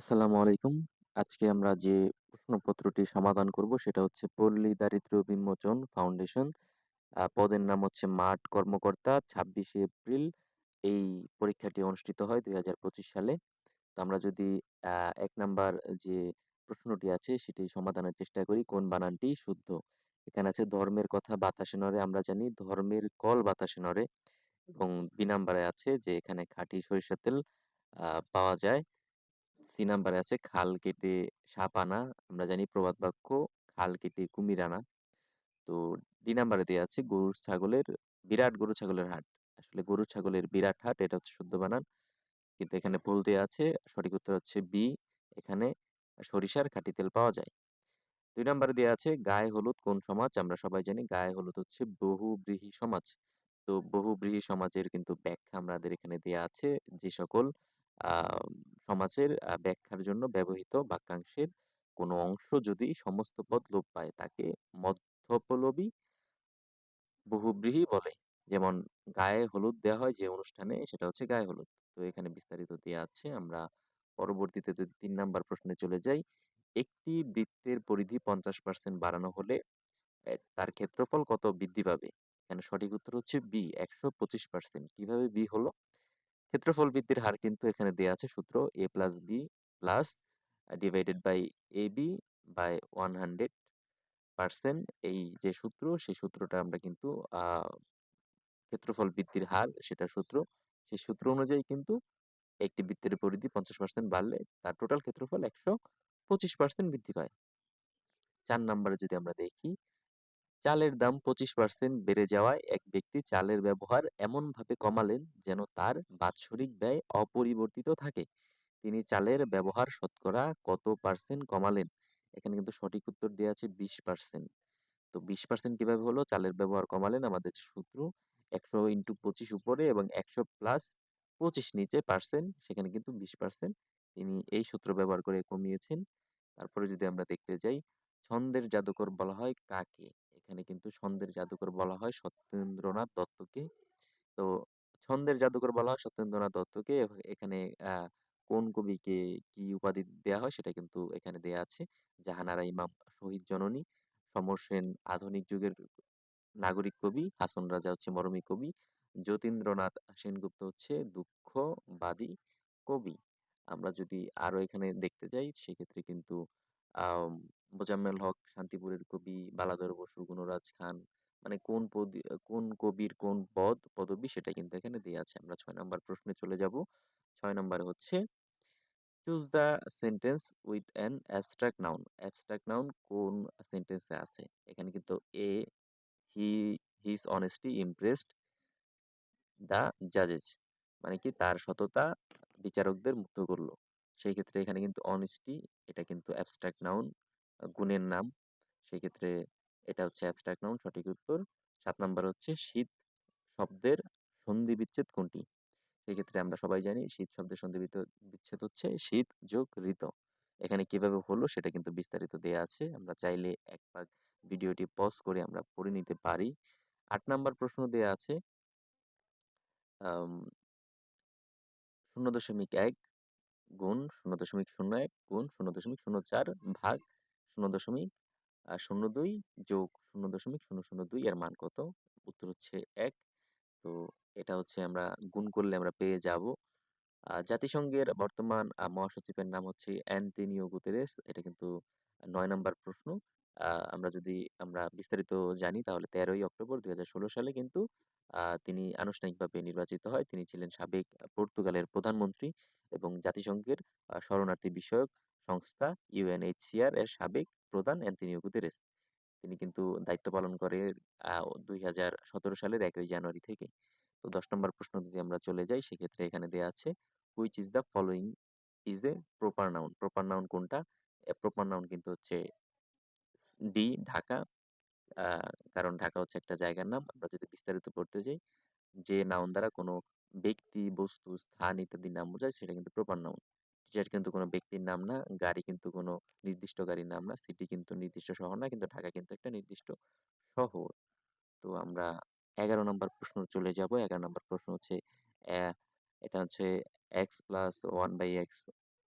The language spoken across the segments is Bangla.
আসসালামু আলাইকুম। আজকে আমরা যে প্রশ্নপত্রটি সমাধান করব সেটা হচ্ছে পল্লী দারিদ্র্য বিমোচন ফাউন্ডেশন। পদের নাম হচ্ছে মাঠ কর্মকর্তা ২৬শে এপ্রিল এই পরীক্ষাটি অনুষ্ঠিত হয় ২০২৫ সালে। তো আমরা যদি ১ নাম্বার যে প্রশ্নটি আছে সেটি সমাধানের চেষ্টা করি, কোন বানানটি শুদ্ধ? এখানে আছে ধর্মের কথা বাতাসে নড়ে, আমরা জানি ধর্মের কল বাতাসে নড়ে এবং ২ নাম্বারে আছে যে এখানে খাঁটি সরিষা তেল পাওয়া যায়। সি নাম্বারে আছে খাল কেটে সাপ আনা। আমরা জানি প্রবাদ বাক্য, খাল কেটে কুমির আনা। তো ডি নাম্বারে দেয়া আছে গরু ছাগলের, বিরাট গরু ছাগলের হাট। আসলে গরু ছাগলের বিরাট হাট, এটা হচ্ছে শুদ্ধ বানান। কিন্তু এখানে ভুল দেওয়া আছে। সঠিক উত্তর হচ্ছে বি। এখানে সরিষার খাঁটি তেল পাওয়া যায়। দুই নাম্বারে দেওয়া আছে গায়ে হলুদ কোন সমাজ? আমরা সবাই জানি গায়ে হলুদ হচ্ছে বহু বহুব্রীহি সমাজ। তো বহু বহুব্রীহি সমাজের কিন্তু ব্যাখ্যা আমাদের এখানে দেয়া আছে যে সকল সমাজের ব্যাখ্যার জন্য ব্যবহৃত বাক্যাংশের কোনো অংশ যদি সমস্ত পদ লোপ পায়, তাকে মধ্যপল্লবী বহুব্রীহি বলে। যেমন, গায়ে হলুদ দেওয়া হয় যে অনুষ্ঠানে, সেটা হচ্ছে গায়ে হলুদ। তো এখানে বিস্তারিত দেওয়া আছে। আমরা পরবর্তীতে যদি ৩ নাম্বার প্রশ্নে চলে যাই। একটি বৃত্তের পরিধি ৫০% বাড়ানো হলে তার ক্ষেত্রফল কত বৃদ্ধি পাবে? এখানে সঠিক উত্তর হচ্ছে বি ১২৫% কীভাবে বি হলো? ক্ষেত্রফল বৃদ্ধির হার কিন্তু এখানে দেওয়া আছে সূত্র a plus b plus divided by ab by 100% এই যে সূত্র সেই সূত্রটা আমরা কিন্তু ক্ষেত্রফল বৃদ্ধির হার সেটা সূত্র। সেই সূত্র অনুযায়ী কিন্তু একটি বৃত্তের পরিধি ৫০% বাড়লে তার টোটাল ক্ষেত্রফল ১২৫% বৃদ্ধি পায়। চার নাম্বারে যদি আমরা দেখি, চালের দাম ২৫% বেড়ে যাওয়ায় এক ব্যক্তি চালের ব্যবহার এমনভাবে কমালেন যেন তার বাৎসরিক ব্যয় অপরিবর্তিত থাকে। তিনি চালের ব্যবহার শতকরা কত পার্সেন্ট কমালেন? এখানে কিন্তু সঠিক উত্তর দেওয়া আছে ২০%। তো বিশ পার্সেন্ট কীভাবে হলো? চালের ব্যবহার কমালেন আমাদের সূত্র ১০০ ইন্টু ২৫ উপরে এবং ১০০ প্লাস ২৫ নিচে পার্সেন্ট সেখানে কিন্তু ২০% তিনি এই সূত্র ব্যবহার করে কমিয়েছেন। তারপরে যদি আমরা দেখতে যাই, ছন্দের জাদুকর বলা হয় কাকে? এখানে কিন্তু ছন্দের জাদুকর বলা হয় সত্যেন্দ্রনাথ দত্তকে। তো ছন্দের জাদুকর বলা হয় সত্যেন্দ্রনাথ দত্তকে। এখানে কোন কবিকে কি উপাধি দেয়া হয় সেটা কিন্তু এখানে দেয়া আছে। জাহানারা ইমাম শহীদ জননী, সমর সেন আধুনিক যুগের নাগরিক কবি, হাসন রাজা হচ্ছে মরমী কবি, যতীন্দ্রনাথ সেনগুপ্ত হচ্ছে দুঃখবাদী কবি। আমরা যদি আরও এখানে দেখতে যাই সেক্ষেত্রে কিন্তু মোজাম্মেল হক শান্তিপুরের কবি, বালাধর বসু, গুণরাজ খান মানে কোন পদি কোন কবির কোন পদ, পদবী সেটা কিন্তু এখানে দেয়া আছে। আমরা ৬ নাম্বার প্রশ্নে চলে যাব। ৬ নাম্বারে হচ্ছে choose the sentence with an abstract noun. Abstract noun কোন সেন্টেন্সে আছে? এখানে কিন্তু a he his honesty impressed the জাজেস মানে কি তার সততা বিচারকদের মুগ্ধ করল। সেই ক্ষেত্রে এখানে কিন্তু অনেস্টি এটা কিন্তু অ্যাবস্ট্রাক্ট নাউন গুণের নাম। সেক্ষেত্রে এটা হচ্ছে অ্যাবস্ট্রাক্ট নাউন সঠিক উত্তর। সাত নাম্বার হচ্ছে শীত শব্দের সন্ধি বিচ্ছেদ কোনটি? সেক্ষেত্রে আমরা সবাই জানি শীত শব্দের সন্ধি বিচ্ছেদ হচ্ছে শীত যোগ ঋত। এখানে কীভাবে হলো সেটা কিন্তু বিস্তারিত দেয়া আছে। আমরা চাইলে এক পাক ভিডিওটি পজ করে আমরা পড়ে নিতে পারি। আট নাম্বার প্রশ্ন দেয়া আছে শূন্য দশমিক এক গুণ ০.০১ গুণ ০.০৪ ভাগ ০.০২ যোগ ০.০০২ এর মান কত? উত্তর হচ্ছে এক তো এটা হচ্ছে আমরা গুণ করলে আমরা পেয়ে যাব। জাতিসংঘের বর্তমান মহাসচিবের নাম হচ্ছে অ্যান্টোনিও গুতেরেস। এটা কিন্তু নয় নম্বর প্রশ্ন। আমরা যদি আমরা বিস্তারিত জানি তাহলে ১৩ই অক্টোবর ২০১৬ সালে কিন্তু তিনি আনুষ্ঠানিকভাবে নির্বাচিত হয়। তিনি ছিলেন সাবেক পর্তুগালের প্রধানমন্ত্রী এবং জাতিসংঘের শরণার্থী বিষয়ক সংস্থা ইউএনএইচসিআর এর সাবেক প্রধান অ্যান্টোনিও গুতেরেস। তিনি কিন্তু দায়িত্ব পালন করে ২০১৭ সালের একই জানুয়ারি থেকে। তো ১০ নম্বর প্রশ্ন যদি আমরা চলে যাই সেক্ষেত্রে এখানে দেওয়া আছে which is the following is the proper noun. Proper noun কোনটা? প্রপার নাউন কিন্তু হচ্ছে ডি ঢাকা। কারণ ঢাকা হচ্ছে একটা জায়গার নাম। আমরা যদি বিস্তারিত পড়তে যাই, যে নাউন দ্বারা কোনো ব্যক্তি, বস্তু, স্থান ইত্যাদির নাম বোঝায় সেটা কিন্তু প্রপার নাউন। টিচার কিন্তু কোনো ব্যক্তির নাম না, গাড়ি কিন্তু কোনো নির্দিষ্ট গাড়ির নাম না, সিটি কিন্তু নির্দিষ্ট শহর না, কিন্তু ঢাকা কিন্তু একটা নির্দিষ্ট শহর। তো আমরা ১১ নম্বর প্রশ্ন চলে যাব। ১১ নম্বর প্রশ্ন হচ্ছে এটা হচ্ছে x plus one by x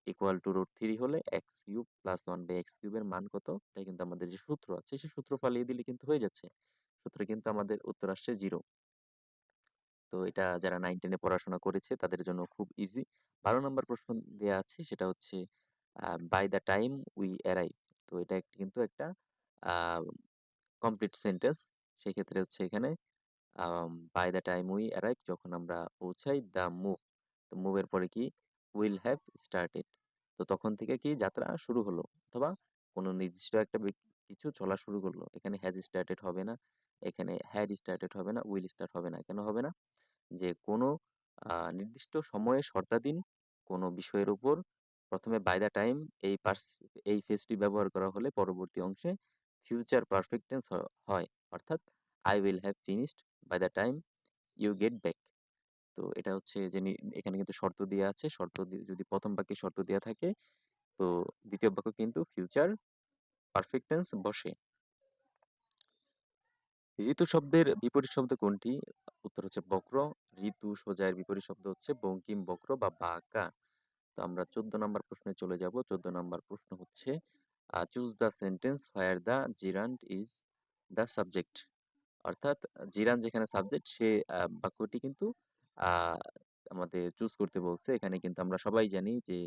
equal to root three হলে x cube plus one by x কিউবের মান কত এটা কিন্তু আমাদের যে সূত্র আছে সেই সূত্র ফালিয়ে দিলে কিন্তু হয়ে যাচ্ছে সূত্রে কিন্তু আমাদের উত্তর আসছে জিরো তো এটা যারা নাইন টেনে পড়াশোনা করেছে তাদের জন্য খুব ইজি বারো নম্বর প্রশ্ন দেওয়া আছে, সেটা হচ্ছে by the time we arrive তো এটা কিন্তু একটা কমপ্লিট সেন্টেন্স সেক্ষেত্রে হচ্ছে এখানে by the time we arrive যখন আমরা পৌঁছাই দ্য মুভ তো মুভের পরে কি? উইল হ্যাভ স্টার্টেড তো তখন থেকে কি যাত্রা শুরু হলো? অথবা কোনো নির্দিষ্ট একটা কিছু চলা শুরু করল। এখানে হ্যাজ স্টার্টেড হবে না। এখানে হ্যাড স্টার্টেড হবে না উইল স্টার্ট হবে না। কেন হবে না? যে কোনো নির্দিষ্ট সময়ে শর্তাধীন কোনো বিষয়ের উপর প্রথমে বাই দ্য টাইম এই পার্স এই ফেসটি ব্যবহার করা হলে পরবর্তী অংশে ফিউচার পারফেক্ট টেন্স হয়। অর্থাৎ I will have finished by the time you get back তো এটা হচ্ছে যে এখানে কিন্তু শর্ত দেওয়া আছে। শর্ত যদি প্রথম বাক্যে শর্ত দেওয়া থাকে, তো দ্বিতীয় বাক্য কিন্তু ফিউচার পারফেক্ট টেন্স বসে। ঋতু শব্দের বিপরীত শব্দ কোনটি? উত্তর হচ্ছে বক্র। ঋতু সোজার বিপরীত শব্দ হচ্ছে বঙ্কিম বক্র বা বাঁকা। তো আমরা চোদ্দ নম্বর প্রশ্নে চলে যাব। চোদ্দ নম্বর প্রশ্ন হচ্ছে choose the sentence where the gerund is the subject অর্থাৎ জিরান যেখানে সাবজেক্ট সে বাক্যটি কিন্তু আমাদের চুজ করতে বলছে। এখানে কিন্তু আমরা সবাই জানি যে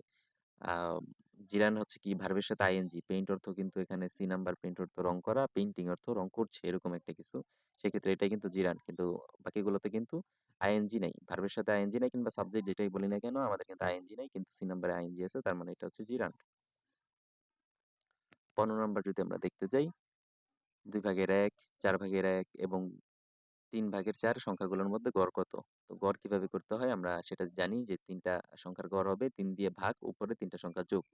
জিরান হচ্ছে কি? ভার্বের সাথে আইএনজি পেইন্ট অর্থ কিন্তু এখানে সি নাম্বার পেইন্ট অর্থ রং করা পেইন্টিং অর্থ রং করছে এরকম একটা কিছু। সেক্ষেত্রে এটাই কিন্তু জিরান। কিন্তু বাকিগুলোতে কিন্তু আইএনজি নাই। ভার্বের সাথে আইএনজি নাই কিংবা সাবজেক্ট যেটাই বলি না কেন আমাদের কিন্তু আইএনজি নাই কিন্তু সি নাম্বারে আইএনজি আছে তার মানে এটা হচ্ছে জিরান। পনেরো নাম্বার যদি আমরা দেখতে যাই দুই ভাগের এক চার ভাগের এক এবং তিন ভাগের চার সংখ্যাগুলোর মধ্যে গড় কত? তো গড় কীভাবে করতে হয়? আমরা সেটা জানি যে তিনটা সংখ্যার গড় হবে, তিন দিয়ে ভাগ, উপরে তিনটা সংখ্যা যোগ।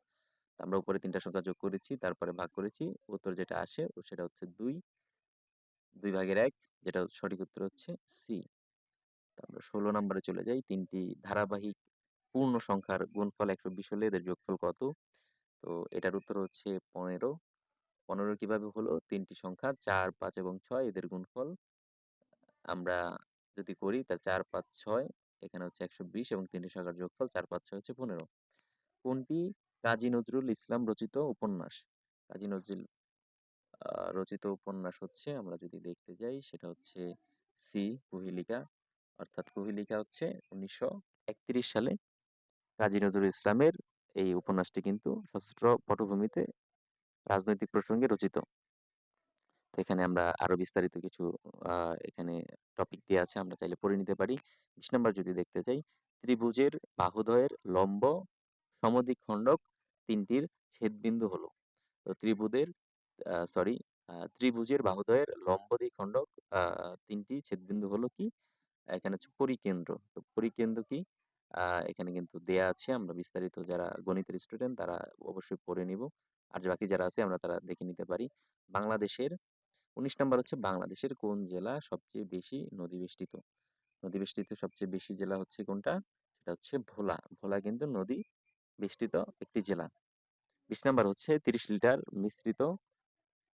আমরা উপরে তিনটা সংখ্যা যোগ করেছি, তারপরে ভাগ করেছি, উত্তর যেটা আসে সেটা হচ্ছে দুই। দুই ভাগের এক, যেটা সঠিক উত্তর হচ্ছে সি। আমরা ষোলো নম্বরে চলে যাই, তিনটি ধারাবাহিক পূর্ণ সংখ্যার গুণফল একশো বিশ হলে এদের যোগফল কত? তো এটার উত্তর হচ্ছে পনেরো। পনেরো কীভাবে হলো? তিনটি সংখ্যা চার, পাঁচ এবং ছয় এদের গুণফল আমরা যদি করি তা চার, পাঁচ, ছয়, এখানে হচ্ছে একশো বিশ এবং তিনটি সংখ্যার যোগফল চার, পাঁচ, ছয় হচ্ছে পনেরো। কোনটি? কাজী নজরুল ইসলাম রচিত উপন্যাস। কাজী নজরুল রচিত উপন্যাস হচ্ছে, আমরা যদি দেখতে যাই, সেটা হচ্ছে সি কুহিলিকা। অর্থাৎ কুহিলিকা হচ্ছে উনিশশো একত্রিশ সালে কাজী নজরুল ইসলামের এই উপন্যাসটি কিন্তু সশস্ত্র পটভূমিতে রাজনৈতিক প্রসঙ্গে রচিত। তো এখানে আমরা আরও বিস্তারিত কিছু এখানে টপিক দিয়ে আছে, আমরা চাইলে পড়ে নিতে পারি। বিশ নম্বর যদি দেখতে চাই, ত্রিভুজের বাহুদয়ের লম্ব সমদ্বিখণ্ডক তিনটির ছেদবিন্দু হলো। তো ত্রিভুজের সরি ত্রিভুজের বাহুদয়ের লম্ব দ্বিখণ্ডক তিনটি ছেদবিন্দু হলো কি? এখানে হচ্ছে পরিকেন্দ্র। তো পরিকেন্দ্র কি? এখানে কিন্তু দেয়া আছে, আমরা বিস্তারিত যারা গণিতের স্টুডেন্ট তারা অবশ্যই পড়ে নিব। আর বাকি যারা আছে আমরা তারা দেখে নিতে পারি। বাংলাদেশের উনিশ নম্বর হচ্ছে বাংলাদেশের কোন জেলা সবচেয়ে বেশি নদী বেষ্টিত নদী বেষ্টিত সবচেয়ে বেশি জেলা হচ্ছে কোনটা? সেটা হচ্ছে ভোলা। ভোলা কিন্তু নদী বেষ্টিত একটি জেলা। বিশ নম্বর হচ্ছে তিরিশ লিটার মিশ্রিত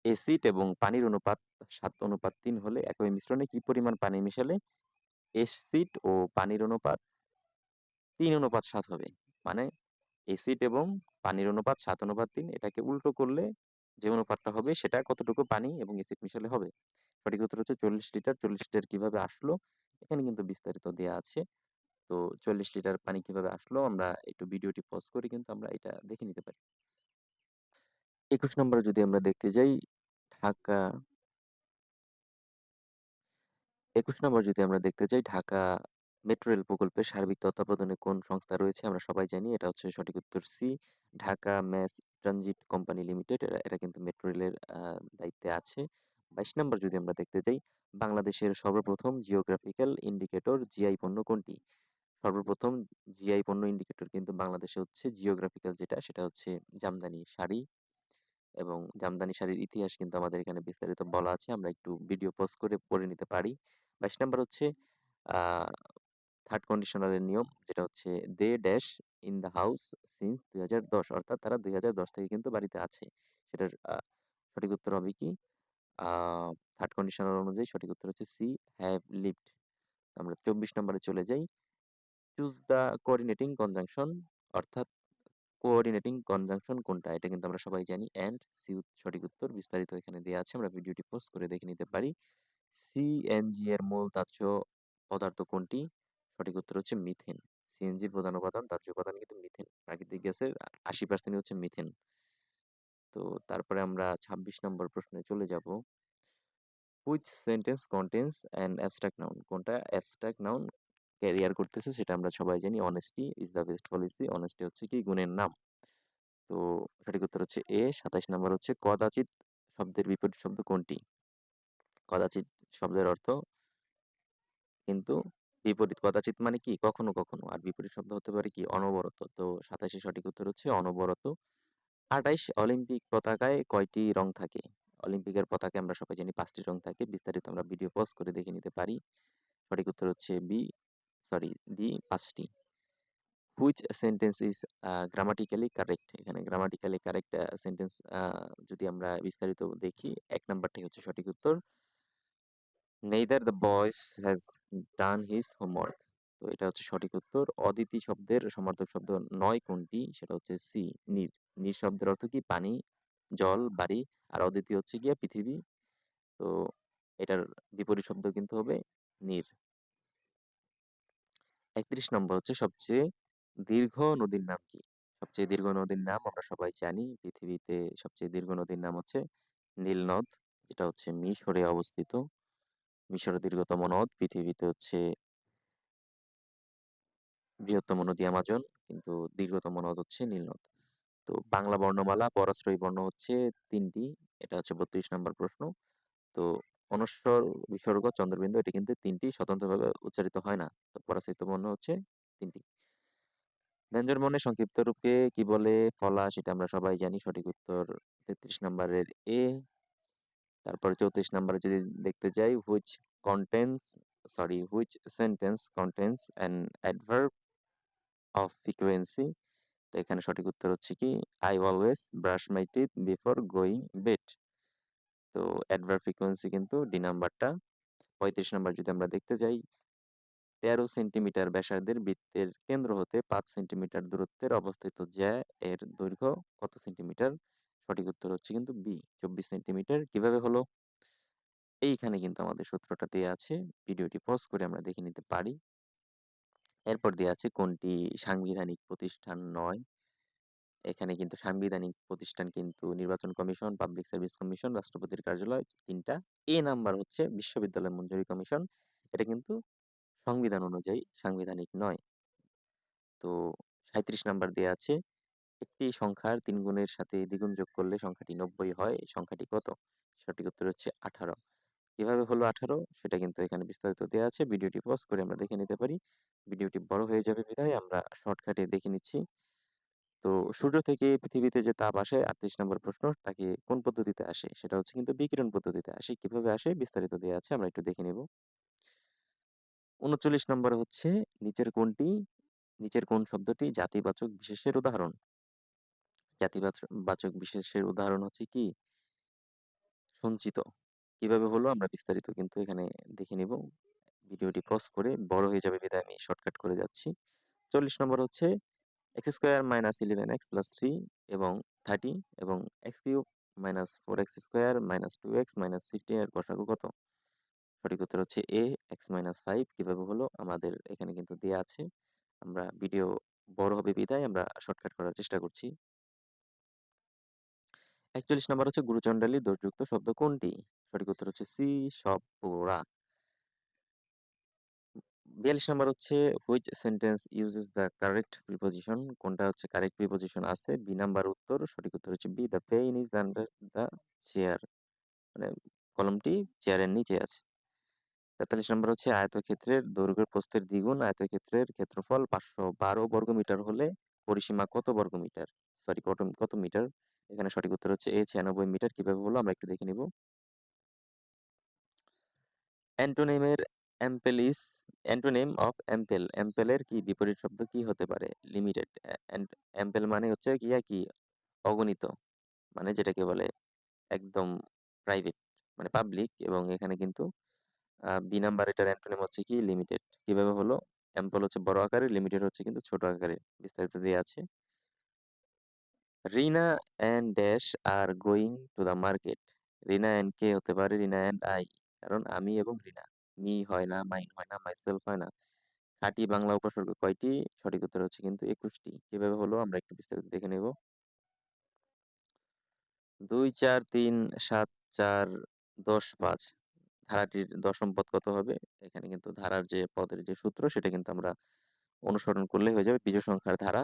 এসিড এবং পানির অনুপাত সাত অনুপাত তিন হলে একই মিশ্রণে কি পরিমাণ পানি মিশালে? এসিড ও পানির অনুপাত তিন অনুপাত সাত হবে। মানে এসিড এবং পানির অনুপাত সাত অনুপাত তিন এটাকে উল্টো করলে যে অনুপাতটা হবে সেটা কতটুকু পানি এবং এসিড মিশালে হবে? সঠিক উত্তর হচ্ছে চল্লিশ লিটার। চল্লিশ লিটার কীভাবে আসলো? এখানে কিন্তু বিস্তারিত দেওয়া আছে। তো চল্লিশ লিটার পানি কীভাবে আসলো? আমরা একটু ভিডিওটি পজ করে কিন্তু আমরা এটা দেখে নিতে পারি। একুশ নম্বরে যদি আমরা দেখতে যাই, ঢাকা একুশ নম্বর যদি আমরা দেখতে যাই, ঢাকা মেট্রো রেল প্রকল্পের সার্বিক তত্ত্বাবধানে কোন সংস্থা রয়েছে আমরা সবাই জানি। এটা হচ্ছে সঠিক উত্তর C Dhaka mass transit company limited. এটা কিন্তু মেট্রো রেলের দায়িত্বে আছে। বাইশ নম্বর যদি আমরা দেখতে যাই, বাংলাদেশের সর্বপ্রথম জিওগ্রাফিক্যাল ইন্ডিকেটর জিআই পণ্য কোনটি? সর্বপ্রথম জিআই পণ্য ইন্ডিকেটর কিন্তু বাংলাদেশে হচ্ছে জিওগ্রাফিক্যাল যেটা, সেটা হচ্ছে জামদানি শাড়ি। এবং জামদানি শাড়ির ইতিহাস কিন্তু আমাদের এখানে বিস্তারিত বলা আছে। আমরা একটু ভিডিও পোস্ট করে, পড়ে নিতে পারি। বাইশ নম্বর হচ্ছে থার্ড কন্ডিশনালের নিয়ম, যেটা হচ্ছে they dash in the house since দুই হাজার দশ, অর্থাৎ তারা দুই হাজার দশ থেকে কিন্তু বাড়িতে আছে সেটার সঠিক উত্তর হবে কি থার্ড কন্ডিশনাল অনুযায়ী সঠিক উত্তর হচ্ছে সি হ্যাভ লিভড আমরা চব্বিশ নম্বরে চলে যাই চুজ দ্য কোঅর্ডিনেটিং কনজাংশন অর্থাৎ কোঅর্ডিনেটিং কনজাংশন কোনটা? এটা কিন্তু আমরা সবাই জানি অ্যান্ড সি সঠিক উত্তর বিস্তারিত এখানে দেওয়া আছে। আমরা ভিডিওটি পোস্ট করে দেখে নিতে পারি। সিএনজি এর মূল দাহ্য পদার্থ কোনটি? সঠিক উত্তর হচ্ছে মিথেন। সিএনজির প্রধান উপাদান, দাহ্য উপাদান কিন্তু মিথেন। প্রাকৃতিক গ্যাসের আশি ৮০% হচ্ছে মিথেন। তো তারপরে আমরা ২৬ নম্বর প্রশ্নে চলে যাব। Which sentence contains and abstract noun? কোনটা অ্যাবস্ট্রাক্ট নাউন ক্যারিয়ার করতেছে সেটা আমরা সবাই জানি। Honesty is the best policy. Honesty হচ্ছে কি গুণের নাম। তো সঠিক উত্তর হচ্ছে এ। ২৭ নম্বর হচ্ছে কদাচিৎ শব্দের বিপরীত শব্দ কোনটি? কদাচিৎ শব্দের অর্থ কিন্তু বিপরীত। কদাচিৎ মানে কি? কখনো, কখনো। আর বিপরীত শব্দ হতে পারে কি? অনবরত। তো ২৭ এ সঠিক উত্তর হচ্ছে অনবরত। ২৮ অলিম্পিক পতাকায় কয়টি রং থাকে? অলিম্পিকের পতাকায় আমরা সবাই জানি ৫ টি রং থাকে। বিস্তারিত আমরা ভিডিও পজ করে দেখে নিতে পারি। সঠিক উত্তর হচ্ছে B sorry D ৫ T. Which sentence is grammatically correct? এখানে গ্রামাটিক্যালি কারেক্ট সেন্টেন্স যদি আমরা বিস্তারিত দেখি ১ নাম্বারটাই হচ্ছে সঠিক উত্তর। Neither the boys has done his homework. তো এটা হচ্ছে সঠিক উত্তর। অদিতি শব্দের সমার্থক শব্দ নয় কোনটি? সেটা হচ্ছে সি নীর। নীর শব্দের অর্থ কি? পানি, জল, বাড়ি। আর অদিতি হচ্ছে গিয়ে পৃথিবী। তো এটার বিপরীত শব্দ কিন্তু হবে নীর। ৩১ নম্বর হচ্ছে সবচেয়ে দীর্ঘ নদীর নাম কি? সবচেয়ে দীর্ঘ নদীর নাম আমরা সবাই জানি। পৃথিবীতে সবচেয়ে দীর্ঘ নদীর নাম হচ্ছে নীল নদ। যেটা হচ্ছে মিশরে অবস্থিত। মিশরের দীর্ঘতম নদ। পৃথিবীতে হচ্ছে বৃহত্তম নদী আমাজন। কিন্তু দীর্ঘতম নদ হচ্ছে নীল নদ। তো বাংলা বর্ণমালা পরাশ্রয়ী বর্ণ হচ্ছে ৩ টি। এটা হচ্ছে ৩২ নম্বর প্রশ্ন। তো অনস্বর, বিসর্গ, চন্দ্রবিন্দু এটি কিন্তু ৩ টি স্বতন্ত্রভাবে উচ্চারিত হয় না। তো পরাশ্রিত বর্ণ হচ্ছে তিনটি ব্যঞ্জন বর্ণের সংক্ষিপ্ত রূপকে কি বলে? ফলা সেটা আমরা সবাই জানি। সঠিক উত্তর ৩৩ নম্বরের এ। তারপরে ৩৪ নম্বরে যদি দেখতে যাই which contains sorry which sentence contains and adverb of frequency? তো এখানে সঠিক উত্তর হচ্ছে কি I always brush my teeth before going bed. তো অ্যাডভার্ব ফ্রিকোয়েন্সি কিন্তু ডি নাম্বারটা। ৩৫ নম্বর যদি আমরা দেখতে যাই ১৩ সেন্টিমিটার ব্যাসার্ধের বৃত্তের কেন্দ্র হতে পাঁচ সেন্টিমিটার দূরত্বের অবস্থিত জ্যা এর দৈর্ঘ্য কত সেন্টিমিটার? সঠিক উত্তর হচ্ছে কিন্তু বি ২৪ সেন্টিমিটার। কীভাবে হলো? এইখানে কিন্তু আমাদের সূত্রটা দেয়া আছে। ভিডিওটি পজ করে আমরা দেখে নিতে পারি। এরপর দেয়া আছে কোনটি সাংবিধানিক প্রতিষ্ঠান নয়? এখানে কিন্তু সাংবিধানিক প্রতিষ্ঠান কিন্তু নির্বাচন কমিশন, পাবলিক সার্ভিস কমিশন, রাষ্ট্রপতির কার্যালয় তিনটা এ নাম্বার হচ্ছে বিশ্ববিদ্যালয় মঞ্জুরি কমিশন। এটা কিন্তু সংবিধান অনুযায়ী সাংবিধানিক নয়। তো ৩৭ নাম্বার দেওয়া আছে একটি সংখ্যার ৩ গুণের সাথে দ্বিগুণ যোগ করলে সংখ্যাটি ৯০ হয়। সংখ্যাটি কত? সঠিক উত্তর হচ্ছে ১৮। কীভাবে হলো ১৮? সেটা কিন্তু এখানে বিস্তারিত দেওয়া আছে। ভিডিওটি পজ করে আমরা দেখে নিতে পারি। ভিডিওটি বড় হয়ে যাবে বিধায় আমরা শর্টকাটে দেখে নিচ্ছি। তো সূর্য থেকে পৃথিবীতে যে তাপ আসে ৩৮ নম্বর প্রশ্ন, তাকে কোন পদ্ধতিতে আসে? সেটা হচ্ছে কিন্তু বিকিরণ পদ্ধতিতে আসে। কীভাবে আসে? বিস্তারিত দেওয়া আছে। আমরা একটু দেখে নেব। উনচল্লিশ নম্বর হচ্ছে, নিচের কোনটি নিচের কোন শব্দটি জাতিবাচক বিশেষের উদাহরণ? জাতিবাচ, বাচক বিশেষের উদাহরণ হচ্ছে কি? সঞ্চিত। কীভাবে হলো? আমরা বিস্তারিত কিন্তু এখানে দেখে নিব। ভিডিওটি পজ করে বড় হয়ে যাবে বিধায় আমি শর্টকাট করে যাচ্ছি। ৪০ নম্বর হচ্ছে x square minus 11x plus 3 এবং 30 এবং x cube minus 4x square minus 2x minus 15 এর গসাগু কত? সঠিক উত্তর হচ্ছে এ x মাইনাস 5 কীভাবে হলো? আমাদের এখানে কিন্তু দেয়া আছে। আমরা ভিডিও বড় হবে বিধায় আমরা শর্টকাট করার চেষ্টা করছি। ৪১ নম্বর হচ্ছে গুরুচণ্ডালী দোষযুক্ত শব্দ কোনটি? সঠিক উত্তর হচ্ছে সি সপরা। ৪২ নম্বর হচ্ছে which sentence uses the correct preposition? কোনটা হচ্ছে কারেক্ট প্রিপোজিশন আছে? বি নাম্বার উত্তর। সঠিক উত্তর হচ্ছে B the pen is under the chair. মানে কলমটি চেয়ারের নিচে আছে। ৪৩ নম্বর হচ্ছে, আয়তক্ষেত্রের দৈর্ঘ্য প্রস্থের দ্বিগুণ আয়তক্ষেত্রের ক্ষেত্রফল ৫১২ বর্গমিটার হলে পরিসীমা কত বর্গমিটার? সরি কত কত মিটার? এখানে সঠিক উত্তর হচ্ছে এ ৯৬ মিটার। কীভাবে হলো? আমরা একটু দেখে নিব। অ্যান্টোনিমের অ্যাম্পেলিস অ্যান্টোনিম অফ অ্যাম্পেল। অ্যাম্পেলের কি বিপরীত শব্দ কি হতে পারে? লিমিটেড। অ্যা অ্যাম্পেল মানে হচ্ছে গিয়া কি? অগণিত। মানে যেটাকে বলে একদম প্রাইভেট মানে পাবলিক এবং এখানে কিন্তু বি নাম্বার এটার অ্যান্টোনিম হচ্ছে কি? লিমিটেড। কীভাবে হলো? অ্যাম্পল হচ্ছে বড় আকারের, লিমিটেড হচ্ছে কিন্তু ছোট আকারের। বিস্তারিত দেয়া আছে। Rina and dash are going to the market Rina and কে হতে পারে রিনা অ্যান্ড আই কারণ আমি এবং রিনা মি হয় না মাইন হয় না মাইসেলফ হয় না। খাঁটি বাংলা উপসর্গ কয়টি? সঠিক উত্তর হচ্ছে কিন্তু একুশটি। কীভাবে হলো? আমরা একটু বিস্তারিত দেখে নেব। দুই চার তিন সাত চার দশ পাঁচ। ধারাটির দশম পদ কত হবে? এখানে কিন্তু ধারার যে পদের যে সূত্র, সেটা কিন্তু আমরা অনুসরণ করলে হয়ে যাবে। বিজয় সংখ্যার ধারা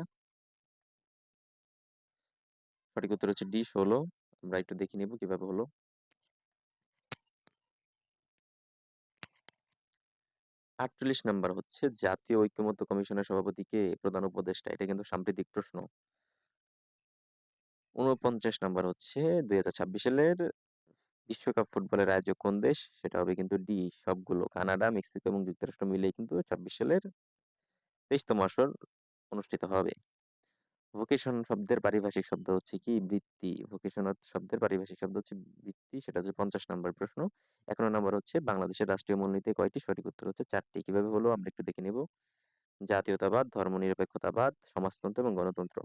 সঠিক উত্তর হচ্ছে ডি, ষোলো। আমরা একটু দেখে নিব কীভাবে হলো। আটচল্লিশ নাম্বার হচ্ছে, জাতীয় ঐক্যমত্য কমিশনের সভাপতিকে প্রধান উপদেষ্টা, এটা কিন্তু সাম্প্রতিক প্রশ্ন। উনপঞ্চাশ নাম্বার হচ্ছে, দুই হাজার ছাব্বিশ সালের বিশ্বকাপ ফুটবলের আয়োজক কোন দেশ? সেটা হবে কিন্তু ডি, সবগুলো। কানাডা, মেক্সিকো এবং যুক্তরাষ্ট্র মিলেই কিন্তু ছাব্বিশ সালের তেইশতম আসর অনুষ্ঠিত হবে। ভোকেশন শব্দের পারিভাষিক শব্দ হচ্ছে কি? বৃত্তি। ভোকেশন শব্দের পারিভাষিক শব্দ হচ্ছে বৃত্তি, সেটা হচ্ছে পঞ্চাশ নম্বর প্রশ্ন। একান্ন নম্বর হচ্ছে বাংলাদেশের রাষ্ট্রীয় মূলনীতি কয়টি? সঠিক উত্তর হচ্ছে চারটি। কীভাবে হলো? আমরা একটু দেখে নেব। জাতীয়তাবাদ, ধর্মনিরপেক্ষতাবাদ, সমাজতন্ত্র এবং গণতন্ত্র।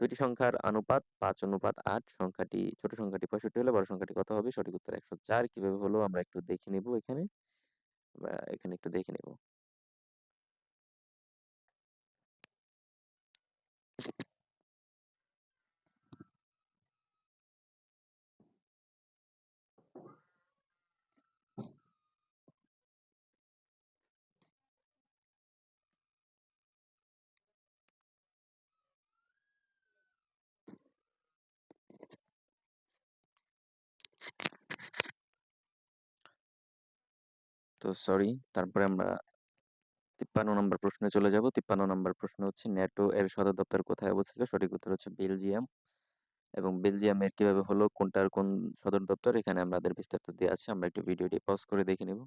দুইটি সংখ্যার অনুপাত পাঁচ অনুপাত, আট। সংখ্যাটি, ছোট সংখ্যাটি পঁয়ষট্টি হলে বড় সংখ্যাটি কত হবে? সঠিক উত্তর একশো চার। কীভাবে হলো? আমরা একটু দেখে নেব এখানে। এখানে একটু দেখে নেব। তো সরি, তারপরে আমরা তিপ্পান্ন নম্বর প্রশ্নে চলে যাব। তিপ্পান্ন নম্বর প্রশ্ন হচ্ছে ন্যাটো এর সদর দপ্তর কোথায় অবস্থিত? সঠিক উত্তর হচ্ছে বেলজিয়াম। এবং বেলজিয়ামের কীভাবে হলো কোনটার কোন সদর দপ্তর? এখানে আমাদের বিস্তারিত দেওয়া আছে, আমরা একটু ভিডিওটি পজ করে দেখে নেব।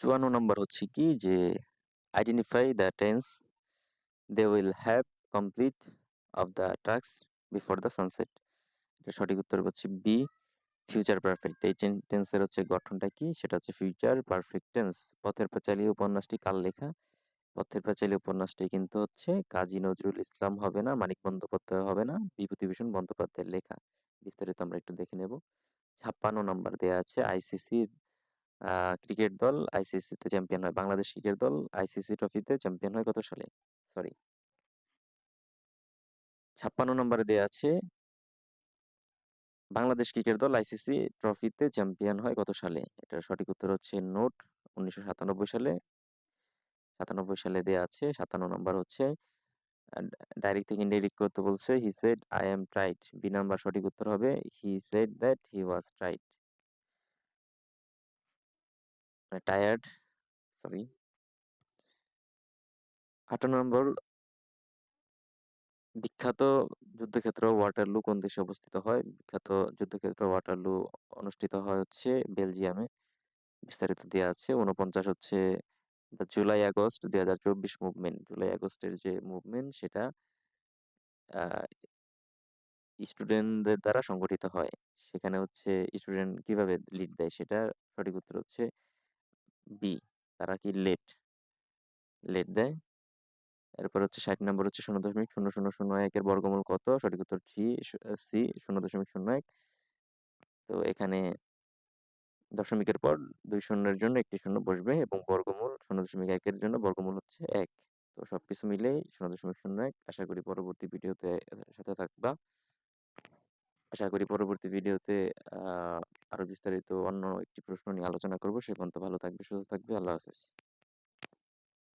চুয়ান্ন নম্বর হচ্ছে কি যে identify the tense they will have complete of the task before the sunset এটা সঠিক উত্তর হচ্ছে বি ফিউচার পারফেক্ট এই টেন্সের হচ্ছে গঠনটা কি? সেটা হচ্ছে future perfect tense Pather Panchali উপন্যাসটি কার লেখা? পথের পাঁচালী উপন্যাসটি কিন্তু হচ্ছে কাজী নজরুল ইসলাম হবে না, মানিক বন্দ্যোপাধ্যায় হবে না বিভূতিভূষণ বন্দ্যোপাধ্যায়ের লেখা। বিস্তারিত আমরা একটু দেখে নেব। ছাপ্পান্ন নম্বর দেওয়া আছে আইসিসি ক্রিকেট দল। আইসিসিতে চ্যাম্পিয়ন হয় বাংলাদেশ ক্রিকেট দল। আইসিসি ট্রফিতে চ্যাম্পিয়ন হয় কত সালে? সরি ছাপ্পান্ন নম্বরে দেওয়া আছে, বাংলাদেশ ক্রিকেট দল আইসিসি ট্রফিতে চ্যাম্পিয়ন হয় কত সালে। এটার সঠিক উত্তর হচ্ছে নোট উনিশশো সাতানব্বই সালে। সাতানব্বই সালে দেওয়া আছে, সাতান্ন নম্বর হচ্ছে ডাইরেক্ট থেকে ইনডাইরেক্ট করতে বলছে he said I am tried B number সঠিক উত্তর হবে he said that he was tried tired sorry আটান্ন নম্বর বিখ্যাত যুদ্ধক্ষেত্র ওয়াটারলু কোন দেশে অবস্থিত হয়? বিখ্যাত যুদ্ধক্ষেত্র ওয়াটারলু অনুষ্ঠিত হয় হচ্ছে বেলজিয়ামে। বিস্তারিত দেওয়া আছে। উনপঞ্চাশ হচ্ছে জুলাই আগস্ট দুই হাজার চব্বিশ মুভমেন্ট জুলাই আগস্টের যে মুভমেন্ট সেটা স্টুডেন্টদের দ্বারা সংগঠিত হয়। সেখানে হচ্ছে স্টুডেন্ট কীভাবে লিড দেয় সেটা সঠিক উত্তর হচ্ছে বি তারা কি লেট লেট দেয়? এরপর হচ্ছে ষাট নম্বর হচ্ছে শূন্য দশমিক শূন্য শূন্য শূন্য একের বর্গমূল কত? সঠিক উত্তর সি সি শূন্য দশমিক শূন্য এক। তো এখানে দশমিকের পর দুই শূন্যের জন্য একটি শূন্য বসবে এবং বর্গমূল শূন্য দশমিক একের জন্য বর্গমূল হচ্ছে এক। তো সবকিছু মিলেই শূন্য দশমিক শূন্য এক। আশা করি পরবর্তী ভিডিওতে সাথে থাকবা। আশা করি পরবর্তী ভিডিওতে আরও বিস্তারিত অন্য একটি প্রশ্ন নিয়ে আলোচনা করব। সে পর্যন্ত ভালো থাকবে, সুস্থ থাকবে। আল্লাহ হাফেজ।